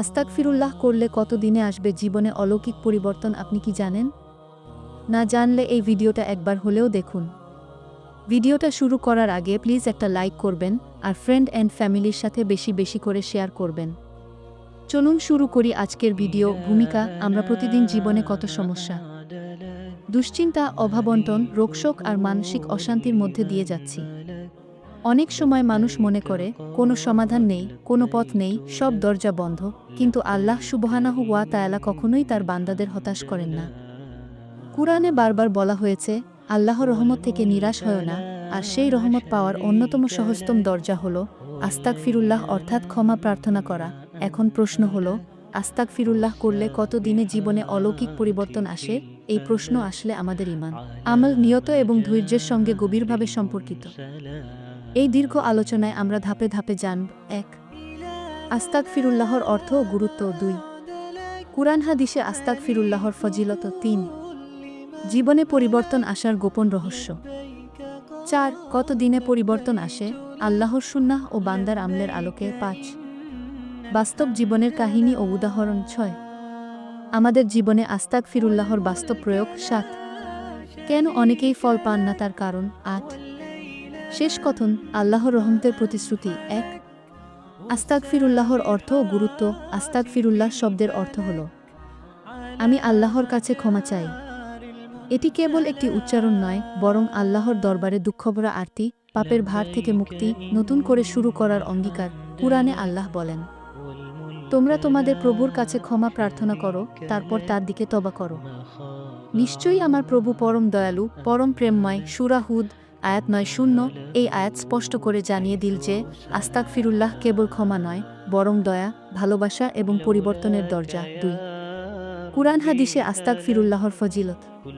আস্তাক ফিরুল্লাহ করলে কত দিনে আসবে জীবনে অলৌকিক পরিবর্তন আপনি কি জানেন? না জানলে এই ভিডিওটা একবার হলেও দেখুন। ভিডিওটা শুরু করার আগে প্লিজ একটা লাইক করবেন আর ফ্রেন্ড অ্যান্ড ফ্যামিলির সাথে বেশি বেশি করে শেয়ার করবেন। চলুন শুরু করি আজকের ভিডিও। ভূমিকা, আমরা প্রতিদিন জীবনে কত সমস্যা? দুশ্চিন্তা অভাবন্টন রোগশোক আর মানসিক অশান্তির মধ্যে দিয়ে যাচ্ছি। অনেক সময় মানুষ মনে করে, কোনো সমাধান নেই, কোনো পথ নেই, সব দরজা বন্ধ। কিন্তু আল্লাহ সুবহানাহু ওয়া তায়ালা কখনোই তার বান্দাদের হতাশ করেন না। কুরআনে বারবার বলা হয়েছে আল্লাহ রহমত থেকে নিরাশ হয় না, আর সেই রহমত পাওয়ার অন্যতম সহজতম দরজা হল আস্তাক ফিরুল্লাহ অর্থাৎ ক্ষমা প্রার্থনা করা। এখন প্রশ্ন হল আস্তাক ফিরুল্লাহ করলে কত দিনে জীবনে অলৌকিক পরিবর্তন আসে? এই প্রশ্ন আসলে আমাদের ইমান আমল নিয়ত এবং ধৈর্যের সঙ্গে গভীরভাবে সম্পর্কিত। এই দীর্ঘ আলোচনায় আমরা ধাপে ধাপে জানব, এক, আস্তাক ফিরুল্লাহর অর্থ ও গুরুত্ব, দুই, কুরআন হাদিসে আস্তাক ফিরুল্লাহর ফজিলত, তিন, জীবনে পরিবর্তন আসার গোপন রহস্য। চার, কত দিনে পরিবর্তন আসে, আল্লাহর সুন্নাহ ও বান্দার আমলের আলোকে, পাঁচ, বাস্তব জীবনের কাহিনী ও উদাহরণ, ছয়, আমাদের জীবনে আস্তাক ফিরুল্লাহর বাস্তব প্রয়োগ, সাত, কেন অনেকেই ফল পান না তার কারণ, আট শেষ কথন আল্লাহর রহমতের প্রতিশ্রুতি এক। আস্তাক ফিরুল্লাহর অর্থ ও গুরুত্ব আস্তাক ফিরুল্লাহ শব্দের অর্থ হল, আমি আল্লাহর কাছে ক্ষমা চাই। এটি কেবল একটি উচ্চারণ নয়, বরং আল্লাহর দরবারে দুঃখভরা আরতি, পাপের ভার থেকে মুক্তি, নতুন করে শুরু করার অঙ্গীকার, কুরআনে আল্লাহ বলেন। তোমরা তোমাদের প্রভুর কাছে ক্ষমা প্রার্থনা করো, তারপর তার দিকে তবা করো। নিশ্চয়ই আমার প্রভু পরম দয়ালু, পরম প্রেমময় সুরাহুদ আয়াত নয়, শূন্য। এই আয়াত স্পষ্ট করে জানিয়ে দিল যে আস্তাক ফিরুল্লাহ কেবল ক্ষমা নয়, বরং দয়া, ভালোবাসা এবং পরিবর্তনের দরজা। দুই। কুরআন হাদিসে আস্তাক ফিরুল্লাহর ফজিলত।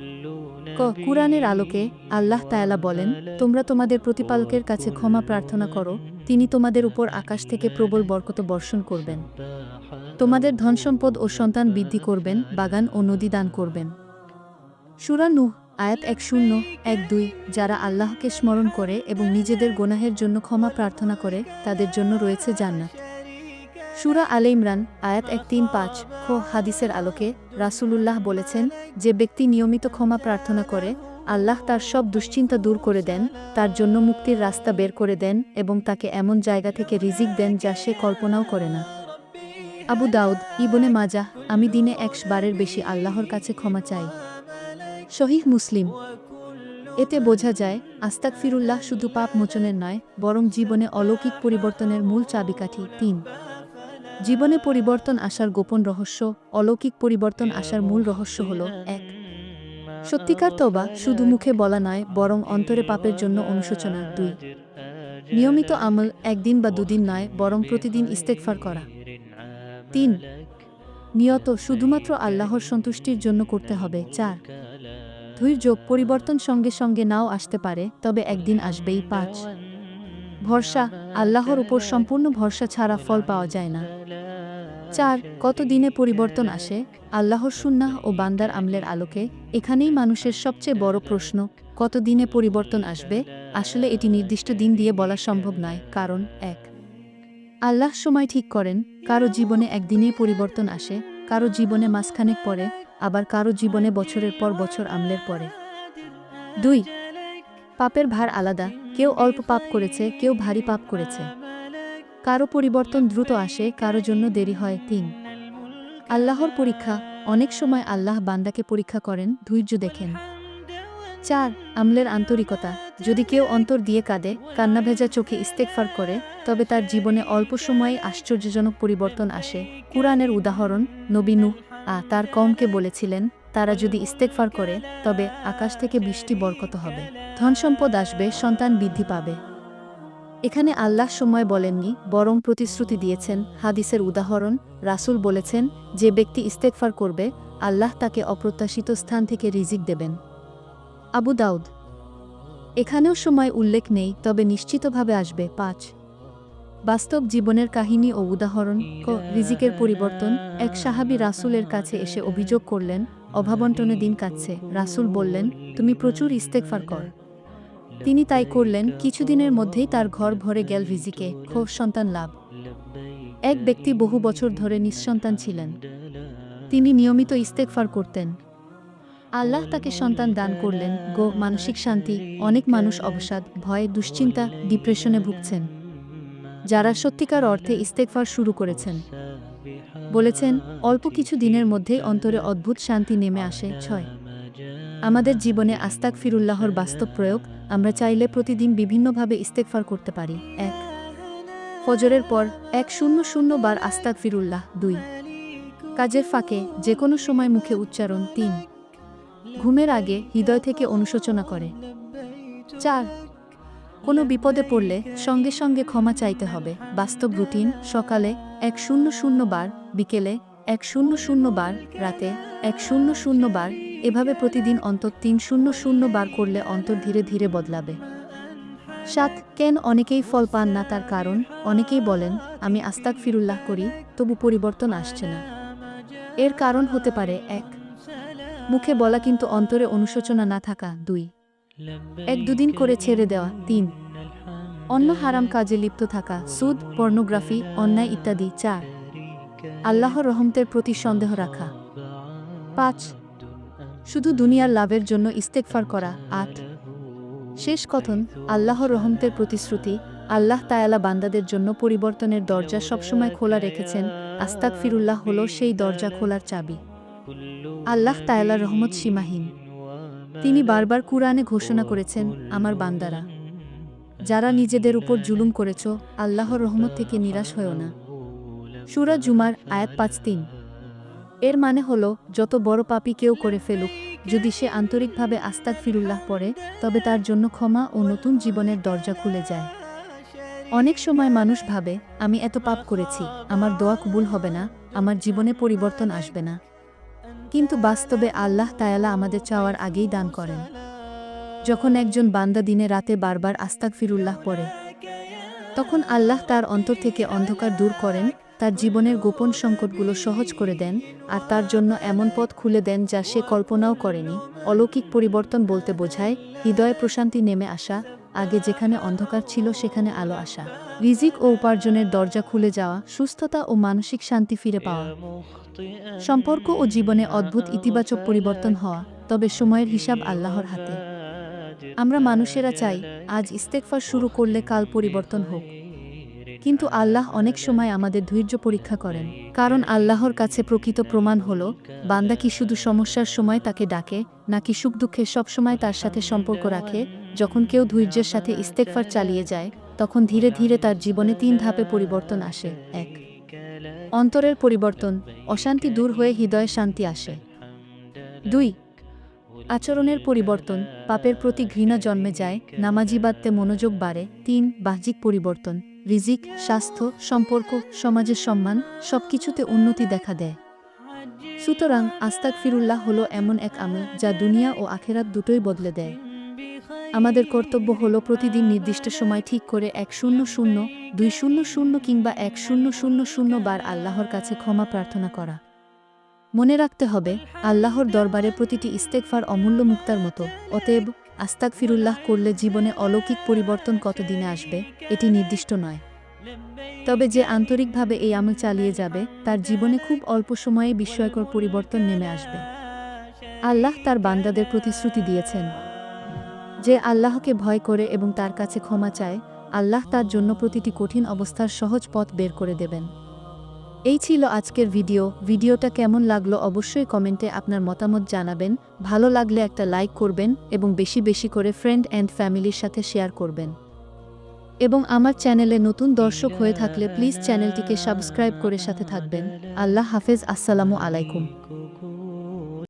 ক, কুরআনের আলোকে আল্লাহ তায়ালা বলেন, তোমরা তোমাদের প্রতিপালকের কাছে ক্ষমা প্রার্থনা করো। তিনি তোমাদের উপর আকাশ থেকে প্রবল বরকত বর্ষণ করবেন। তোমাদের ধনসম্পদ ও সন্তান বৃদ্ধি করবেন, বাগান ও নদী দান করবেন। সুরা নূহ আয়াত এক শূন্য, এক দুই, যারা আল্লাহকে স্মরণ করে এবং নিজেদের গোনাহের জন্য ক্ষমা প্রার্থনা করে, তাদের জন্য রয়েছে জান্নাত। সুরা আলে ইমরান, আয়াত এক তিন পাঁচ, খ, হাদিসের আলোকে রাসূলুল্লাহ বলেছেন, যে ব্যক্তি নিয়মিত ক্ষমা প্রার্থনা করে, আল্লাহ তার সব দুশ্চিন্তা দূর করে দেন, তার জন্য মুক্তির রাস্তা বের করে দেন এবং তাকে এমন জায়গা থেকে রিজিক দেন যা সে কল্পনাও করে না। আবু দাউদ, ইবনে মাজা আমি দিনে একশ বারের বেশি আল্লাহর কাছে ক্ষমা চাই। শহীদ মুসলিম। এতে বোঝা যায় আস্তাক ফিরুল্লাহ শুধু পাপ মোচনের নয়, বরং জীবনে অলৌকিক পরিবর্তনের মূল চাবিকাঠি তিন। জীবনে পরিবর্তন আসার গোপন রহস্য, অলৌকিক পরিবর্তন আসার মূল রহস্য হল এক। সত্যিকার তবা শুধু মুখে বলা নয়, বরং অন্তরে পাপের জন্য অনুশোচনা দুই। নিয়মিত আমল একদিন বা দুদিন নয়, বরং প্রতিদিন ইস্তেকফার করা। তিন, নিয়ত শুধুমাত্র আল্লাহর সন্তুষ্টির জন্য করতে হবে। চার ধৈর্য পরিবর্তন সঙ্গে সঙ্গে নাও আসতে পারে, তবে একদিন আসবেই পাঁচ। ভরসা, আল্লাহর উপর সম্পূর্ণ ভরসা ছাড়া ফল পাওয়া যায় না। চার, কত দিনে পরিবর্তন আসে? আল্লাহর সুন্নাহ ও বান্দার আমলের আলোকে এখানেই মানুষের সবচেয়ে বড় প্রশ্ন, কত দিনে পরিবর্তন আসবে? আসলে এটি নির্দিষ্ট দিন দিয়ে বলা সম্ভব নয়, কারণ এক। আল্লাহ সময় ঠিক করেন, কারও জীবনে একদিনেই পরিবর্তন আসে কারও জীবনে মাসখানেক পরে, আবার কারও জীবনে বছরের পর বছর আমলের পরে। দুই, পাপের ভার আলাদা। কেউ অল্প পাপ করেছে, কেউ ভারী পাপ করেছে। কারও পরিবর্তন দ্রুত আসে, কারও জন্য দেরি হয়। তিন, আল্লাহর পরীক্ষা। অনেক সময় আল্লাহ বান্দাকে পরীক্ষা করেন, ধৈর্য দেখেন। চার, আমলের আন্তরিকতা। যদি কেউ অন্তর দিয়ে কাঁদে কান্না ভেজা চোখে ইস্তেকফার করে, তবে তার জীবনে অল্প সময়ে আশ্চর্যজনক পরিবর্তন আসে। কুরআনের উদাহরণ নবীনু আ তার কমকে বলেছিলেন, তারা যদি ইস্তেকফার করে, তবে আকাশ থেকে বৃষ্টি বরকত হবে। ধনসম্পদ আসবে, সন্তান বৃদ্ধি পাবে। এখানে আল্লাহ সময় বলেননি, বরং প্রতিশ্রুতি দিয়েছেন। হাদিসের উদাহরণ, রাসুল বলেছেন, যে ব্যক্তি ইস্তেকফার করবে, আল্লাহ তাকে অপ্রত্যাশিত স্থান থেকে রিজিক দেবেন। আবু দাউদ। এখানেও সময় উল্লেখ নেই, তবে নিশ্চিতভাবে আসবে। পাঁচ। বাস্তব জীবনের কাহিনী ও উদাহরণ ক রিজিকের পরিবর্তন। এক সাহাবী রাসুলের কাছে এসে অভিযোগ করলেন, অভাবন্টনে দিন কাটছে। রাসূল বললেন, তুমি প্রচুর ইস্তেকফার কর। তিনি তাই করলেন। কিছুদিনের মধ্যেই তার ঘর ভরে গেল রিজিকে। খো সন্তান লাভ। এক ব্যক্তি বহু বছর ধরে নিঃসন্তান ছিলেন। তিনি নিয়মিত ইস্তেকফার করতেন। আল্লাহ তাকে সন্তান দান করলেন। গো, মানসিক শান্তি। অনেক মানুষ অবসাদ, ভয়, দুশ্চিন্তা, ডিপ্রেশনে ভুগছেন। যারা সত্যিকার অর্থে ইস্তেকফার শুরু করেছেন। বলেছেন, অল্প কিছু দিনের মধ্যেই অন্তরে অদ্ভুত শান্তি নেমে আসে। ছয়, আমাদের জীবনে আস্তাক ফিরুল্লাহর বাস্তব প্রয়োগ, আমরা চাইলে প্রতিদিন বিভিন্নভাবে ইস্তেকফার করতে পারি। এক, ফজরের পর এক শূন্য শূন্য বার আস্তাক ফিরুল্লাহ দুই, কাজের ফাঁকে যে কোনো সময় মুখে উচ্চারণ। তিন ঘুমের আগে হৃদয় থেকে অনুশোচনা করে। চার, কোনো বিপদে পড়লে সঙ্গে সঙ্গে ক্ষমা চাইতে হবে। বাস্তব রুটিন, সকালে এক শূন্য শূন্য বার, বিকেলে এক শূন্য শূন্য বার, রাতে এক শূন্য শূন্য বার, এভাবে প্রতিদিন অন্তত তিন শূন্য শূন্য বার করলে অন্তর ধীরে ধীরে বদলাবে। সাত, কেন অনেকেই ফল পান না তার কারণ? অনেকেই বলেন, আমি আস্তাক ফিরুল্লাহ করি, তবু পরিবর্তন আসছে না। এর কারণ হতে পারে, এক মুখে বলা কিন্তু অন্তরে অনুশোচনা না থাকা দুই। এক দুদিন করে ছেড়ে দেওয়া, তিন। অন্য হারাম কাজে লিপ্ত থাকা, সুদ, পর্নোগ্রাফি, অন্যায় ইত্যাদি, চার। আল্লাহর রহমতের প্রতি সন্দেহ রাখা। পাঁচ। শুধু দুনিয়ার লাভের জন্য ইস্তেকফার করা। আট। শেষ কথন, আল্লাহর রহমতের প্রতিশ্রুতি, আল্লাহ তায়ালা বান্দাদের জন্য পরিবর্তনের দরজা সবসময় খোলা রেখেছেন। আস্তাক ফিরুল্লাহ হল সেই দরজা খোলার চাবি। আল্লাহ তায়ালা রহমত সীমাহীন। তিনি বারবার কুরআনে ঘোষণা করেছেন, আমার বান্দারা, যারা নিজেদের উপর জুলুম করেছ, আল্লাহর রহমত থেকে নিরাশ হয়েও না। সুরা জুমার আয়াত পাঁচ তিন। এর মানে হল, যত বড় পাপি কেউ করে ফেলুক, যদি সে আন্তরিকভাবে আস্তাক ফিরুল্লাহ পড়ে, তবে তার জন্য ক্ষমা ও নতুন জীবনের দরজা খুলে যায়। অনেক সময় মানুষ ভাবে, আমি এত পাপ করেছি, আমার দোয়া কবুল হবে না, আমার জীবনে পরিবর্তন আসবে না। কিন্তু বাস্তবে আল্লাহ তায়ালা আমাদের চাওয়ার আগেই দান করেন। যখন একজন বান্দা দিনে রাতে বারবার আস্তাক ফিরুল্লাহ পড়ে, তখন আল্লাহ তার অন্তর থেকে অন্ধকার দূর করেন, তার জীবনের গোপন সংকটগুলো সহজ করে দেন, আর তার জন্য এমন পথ খুলে দেন যা সে কল্পনাও করেনি। অলৌকিক পরিবর্তন বলতে বোঝায়, হৃদয়ে প্রশান্তি নেমে আসা, আগে যেখানে অন্ধকার ছিল সেখানে আলো আসা। রিজিক ও উপার্জনের দরজা খুলে যাওয়া, সুস্থতা ও মানসিক শান্তি ফিরে পাওয়া। সম্পর্ক ও জীবনে অদ্ভুত ইতিবাচক পরিবর্তন হওয়া, তবে সময়ের হিসাব আল্লাহর হাতে। আমরা মানুষেরা চাই, আজ ইস্তেকফার শুরু করলে কাল পরিবর্তন হোক। কিন্তু আল্লাহ অনেক সময় আমাদের ধৈর্য পরীক্ষা করেন, কারণ আল্লাহর কাছে প্রকৃত প্রমাণ হল, বান্দা কি শুধু সমস্যার সময় তাকে ডাকে, নাকি সুখ দুঃখে সবসময় তার সাথে সম্পর্ক রাখে? যখন কেউ ধৈর্যের সাথে ইস্তেকফার চালিয়ে যায়, তখন ধীরে ধীরে তার জীবনে তিন ধাপে পরিবর্তন আসে। এক অন্তরের পরিবর্তন, অশান্তি দূর হয়ে হৃদয়ে শান্তি আসে। দুই, আচরণের পরিবর্তন, পাপের প্রতি ঘৃণা জন্মে যায় নামাজিবাদতে মনোযোগ বাড়ে। তিন, বাহ্যিক পরিবর্তন, রিজিক, স্বাস্থ্য, সম্পর্ক, সমাজের সম্মান, সবকিছুতে উন্নতি দেখা দেয়। সুতরাং আস্তাক ফিরুল্লাহ হলো এমন এক আমল যা দুনিয়া ও আখেরাত দুটোই বদলে দেয়। আমাদের কর্তব্য হল প্রতিদিন নির্দিষ্ট সময় ঠিক করে এক শূন্য শূন্য, দুই শূন্য শূন্য কিংবা এক শূন্য শূন্য শূন্য বার আল্লাহর কাছে ক্ষমা প্রার্থনা করা। মনে রাখতে হবে, আল্লাহর দরবারে প্রতিটি ইস্তেকফার অমূল্য মুক্তার মতো। অতএব আস্তাক ফিরুল্লাহ করলে জীবনে অলৌকিক পরিবর্তন কতদিনে আসবে, এটি নির্দিষ্ট নয়। তবে যে আন্তরিকভাবে এই আমল চালিয়ে যাবে, তার জীবনে খুব অল্প সময়ে বিস্ময়কর পরিবর্তন নেমে আসবে। আল্লাহ তার বান্দাদের প্রতিশ্রুতি দিয়েছেন। যে আল্লাহকে ভয় করে এবং তার কাছে ক্ষমা চায়, আল্লাহ তার জন্য প্রতিটি কঠিন অবস্থার সহজ পথ বের করে দেবেন। এই ছিল আজকের ভিডিও। ভিডিওটা কেমন লাগল অবশ্যই কমেন্টে আপনার মতামত জানাবেন। ভালো লাগলে একটা লাইক করবেন এবং বেশি বেশি করে ফ্রেন্ড অ্যান্ড ফ্যামিলির সাথে শেয়ার করবেন। এবং আমার চ্যানেলে নতুন দর্শক হয়ে থাকলে প্লিজ চ্যানেলটিকে সাবস্ক্রাইব করে সাথে থাকবেন। আল্লাহ হাফেজ। আসসালামু আলাইকুম।